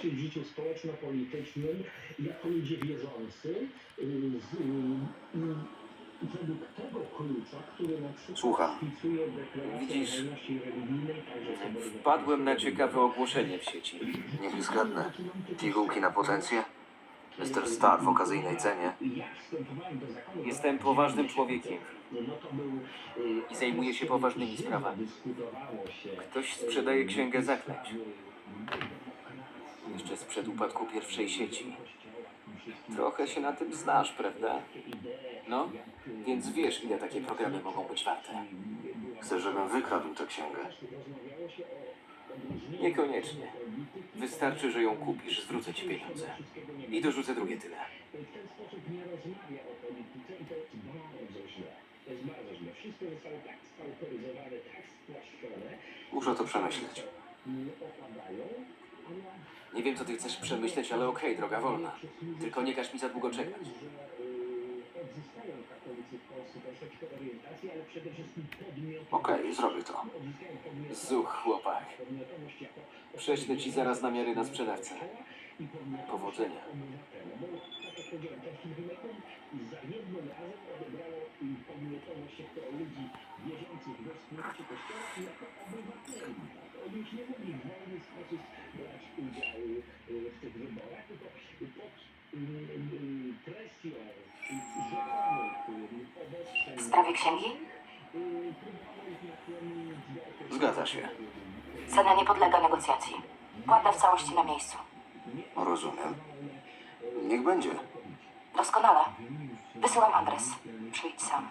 uczestniczyć w życiu społeczno-politycznym jako ludzie wierzący y, z, y, według tego klucza, który na przykład wpisuje deklarację Widzisz, wolności religijnej, także Wpadłem na ciekawe ogłoszenie w sieci. Niech zgadnę. Pigułki na potencję? Mr. Star w okazyjnej cenie. Jestem poważnym człowiekiem i zajmuję się poważnymi sprawami. Ktoś sprzedaje księgę zaklęć. Jeszcze sprzed upadku pierwszej sieci. Trochę się na tym znasz, prawda? No, więc wiesz, ile takie programy mogą być warte. Chcesz, żebym wykradł tę księgę? Niekoniecznie. Wystarczy, że ją kupisz, zwrócę ci pieniądze. I dorzucę drugie tyle. Muszę to przemyśleć. Nie wiem, co ty chcesz przemyśleć, ale okej, droga wolna. Tylko nie każ mi za długo czekać. Okej, zrobię to. Zuch, chłopak. Prześlę ci zaraz namiary na sprzedawcę. Powodzenia. W sprawie księgi? Zgadza się. Cena nie podlega negocjacji. Płata w całości na miejscu. Rozumiem. Niech będzie. Doskonale. Wysyłam adres. Przyjdź sam.